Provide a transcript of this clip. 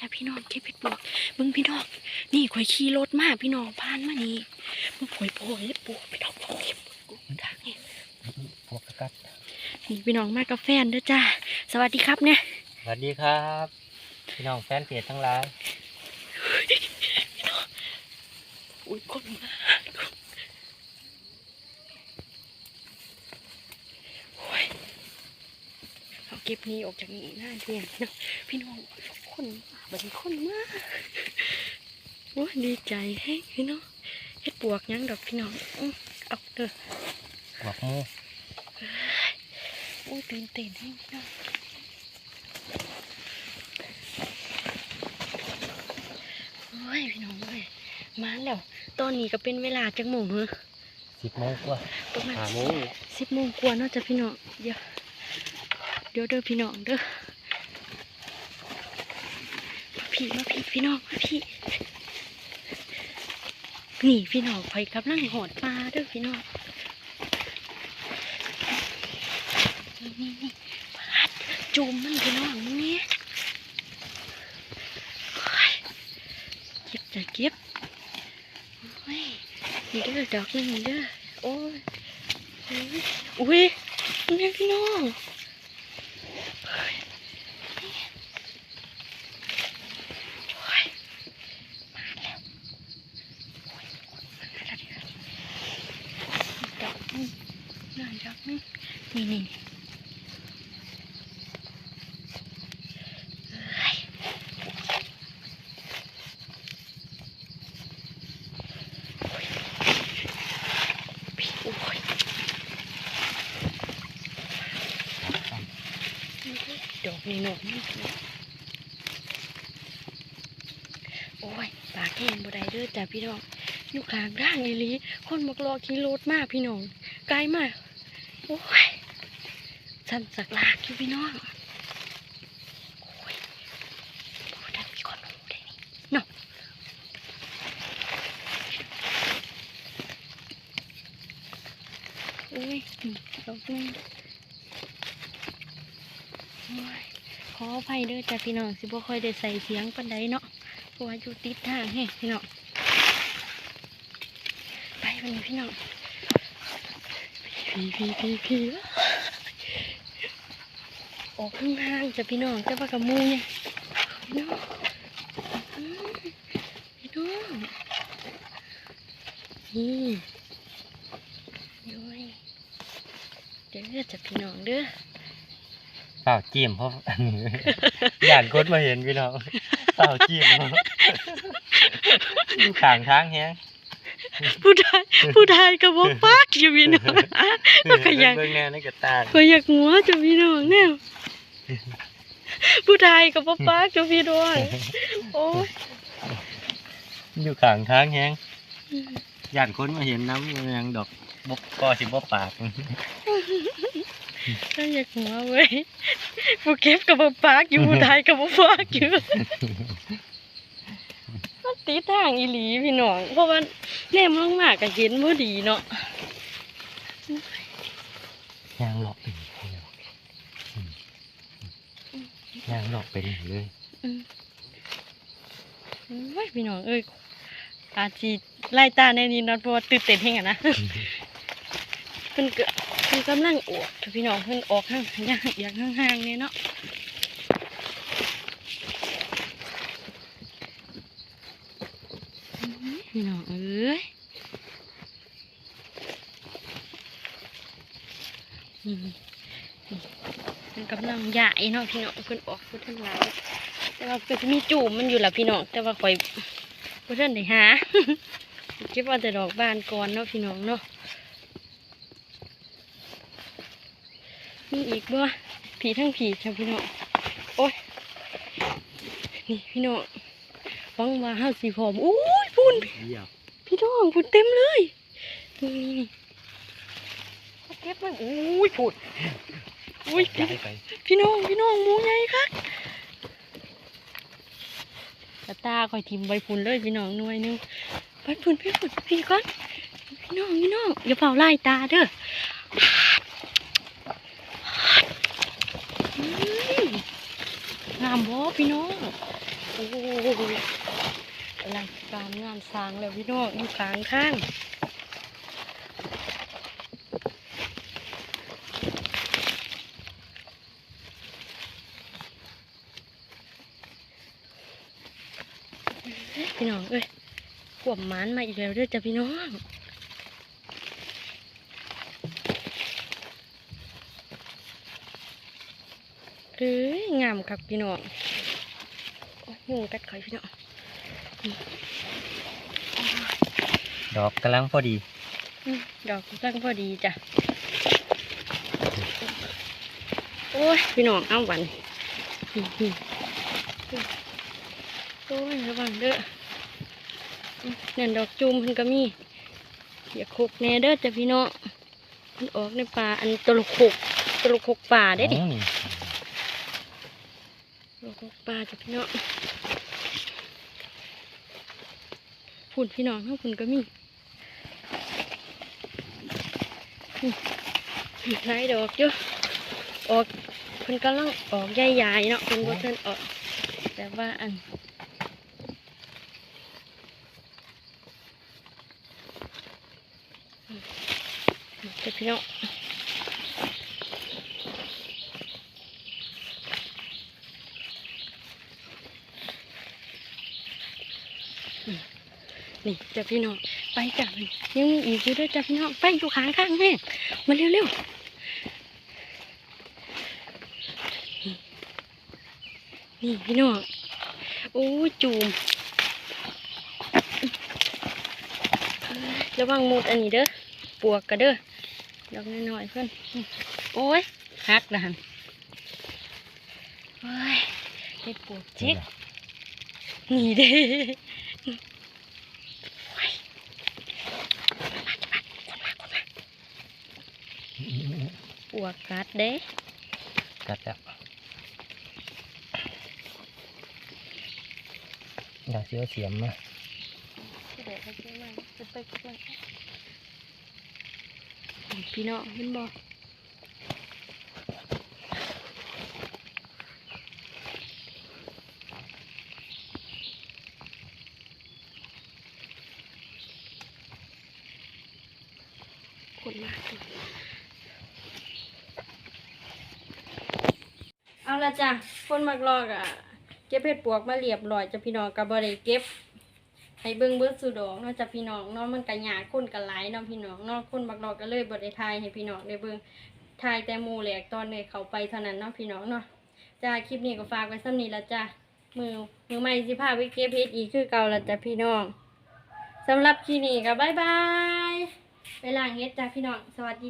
จ้าพี่น้องเก็บเห็ดปวกมึงพี่น้อง นี่ข่อยขี่รถมาพี่น้องผ่านมานี่มึงข่อยโผล่เห็ดปวกพี่น้องเก็บปวกทางนี่พวกกัดนี่พี่น้องมากับแฟนเด้อจ้าสวัสดีครับเนี่ยสวัสดีครับ พี่น้องแฟนเพจทั้งหลายอุ้ยคนมาโอ้ยเอาเก็บนี้ออกจากนี้หน้าเที่ยงเนาะพี่น้อง คนมาบัดนคนมาโอ้ยดีใจแฮงพี่น้องเฮ็ดปวกหยังดอกพี่น้องอื้อเอาเด้อหมวกหมูโอ้ยตื่นเต้นแฮงพี่น้องโอ้ยพี่น้องเอ้ยมาแล้ว ตอนนี้ก็เป็นเวลาจักโมงเหรอสิบโมงกว่าประมาณหาโมงสิบโมงกว่าเนาะจ้ะพี่น้องเดี๋ยวเดี๋ยวเด้อพี่น้องเด้อมา พี่มาพี่พี่น้องมาพี่ นี่พี่น้องไปกำลังหอดปลาเด้อพี่น้องนี่นี่นี่ปลาดจุ่มมันพี่น้องมึงเนี่ยโอ้ยเก็บจะเก็บโอ้ยนี่เด้อดอกนี่เด้อโอ้ยอุ้ยนี่พี่น้องเฮ้ยโอ้ยมาแล้วโอ้ยมาแล้วเดี๋ยวดอกนึงน่าดอกนึง นี่นี่พี่โอ้ยดอกนี่หนกนี่โอ้ยปากแห้งบ่ได้เด้อจ้ะพี่น้องอยู่กลางร่างไอ้ลีคนมากรอขี่รถมากพี่น้องไกลมาก โอ้ย สันสักลากอยู่พี่น้องโอ้ยบ่ได้มีคนรู้ได้นี่เนาะโอ้ยนี่ดองขออภัยเด้อจ้ะพี่น้องสิบ่ค่อยได้ใส่เสียงปานใดเนาะเพราะว่าอยู่ติดทางแฮะพี่น้องไปวันนี้พี่น้องพี่พี่พี่พี่ ออกข้างห้างจ้ะพี่น้องแต่ว่ากับหมูเนี่ยพี่น้องอืมพี่น้องนี่โอ้ยเด้อจ้ะพี่น้องเด้อเปล่าจิ้มเพราะอันนี้ย่านคนมาเห็นพี่น้องเปล่าจิ้มอยู่ข้างทางแฮงผู้ชายผู้ชายกับบอกปักอยู่พี่น้องแล้วก็อยากเบิ่งแน่ในกระตาก็อยากหัวจะพี่น้องเนี่ย ผู้ชายกับบอกปักจะพี่น้องโอ้ยอยู่ข้างทางแฮงย่านคนมาเห็นน้ำมันยังดอกบกก็สิบ่ปากก็อยากหัวเว้ยผู้เก็บกับบอกปักอยู่ผู้ชายกับบอกปักอยู่มันตีทางอีหลีพี่น้อง เพราะว่าแนมลงมากก็เห็นบ่ดีเนาะยางหลอกเป็นพี่น้องอืม ยางหลอกเป็นเลยอืมโอ้ยพี่น้องเอ้ยอาจสิไล่ตาในนี้เนาะเพราะว่าตื่นเต้นแฮงอะนะเพิ่นก็เพิ่นกำลังออกพี่น้องเพิ่นออกห่างอยากอยากห่างๆเนี่ยเนาะอื้อหือพี่น้องเอ้ยนี่นี่เพิ่น กำลังใหญ่เนาะพี่น้องเพิ่นออกเพิ่นทั้งหลายแต่ว่าก็จะมีจูมมันอยู่ล่ะพี่น้องแต่ว่าข่อยบ่ทันได้หาเก็บเอาแต่ดอกบานก่อนเนาะพี่น้องเนาะมีอีกบ่ผีทั้งผีจ้ะพี่น้องโอ้ยนี่พี่น้องหวังว่าห้าสีผอมอุ้ยพุ่นเยี่ยมพี่น้องพุ่นเต็มเลยนี่นี่นี่เอาเก็บมันอุ้ยพุ่น อุ้ยพี่ย้ายไปพี่น้องพี่น้องหมูใหญ่ครับกระตาคอยทิมใบพุ่นเลยพี่น้องหน่วยหนึงไปพุ่นพี่พุ่นพี่ก่อนพี่น้องพี่น้องอย่าเผาไล่ตาเด้ออืมงามบ่พี่น้องอ้ยกำลังการงานสร้างแล้วพี่น้องอยู่กลางข้าง พี่น้อง เอ้ยขวบหมันมาอีกแล้วเด้อจ้ะพี่น้องเอ้ยงามครับพี่น้องโอ้ยงูกัดข่อยพี่น้องดอกกำลังพอดีอืมดอกกำลังพอดีจ้ะโอ้ยพี่น้องเอาวันอื้อหือโอ้ยระวังเด้ออืม เนี่ยดอกจูมมันก็มีอย่าคุกแน่เด้อจ้ะพี่น้องมันออกในป่าอันตลกหกตลกหกป่าได้ดิอ๋อนี่ตลกหกป่าจ้ะพี่น้องฝุ่นพี่น้องข้างฝุ่นก็มีอืมหลายดอกเยอะออกเพิ่นกำลังออกใหญ่ๆเนาะเพิ่นบ่ทันออก แต่ว่าอัน เดี๋ยวพี่น้องนี่จ้ะพี่น้องไปจ้ะยังอีกอยู่ด้วยจ้ะพี่น้องไปอยู่ข้างข้างแม่มาเร็วๆนี่นี่พี่น้องโอ้จูมระวังมุดอันนี้เด้อปวกกระเด้อ ดอกน้อยๆเพื่อนอืมโอ้ยหักนะฮันโอ้ยเห็ดปวกเจ๊กนี่เด้โอ้ยปวกกัดเด้กัดแล้วอยากเสียวเสียมมา พี่น้องเห็นบ่คนมากเอาละจ้ะคนมักลอกอะ เก็บเห็ดปวกมาเรียบร้อยจ้ะพี่น้องกับบริเก็บ ให้เบิ่งเบิดสู่ดอกเนาะจ้ะพี่น้องเนาะมันก็ยาคนก็หลายเนาะพี่น้องเนาะคนบักดอกก็เลยบ่ได้ทายให้พี่น้องได้เบิ่งทายแต่มูแหลกตอนนี้เขาไปเท่านั้นเนาะพี่น้องเนาะจ้าคลิปนี้ก็ฝากไว้ซ้ำนี้ละจ้ะมือมือใหม่สิพาไปเก็บเฮ็ดอีกคือเก่าละจ้ะพี่น้องสำหรับคลิปนี้ก็บ๊ายบายไปล้างเฮ็ดจ้ะพี่น้องสวัสดี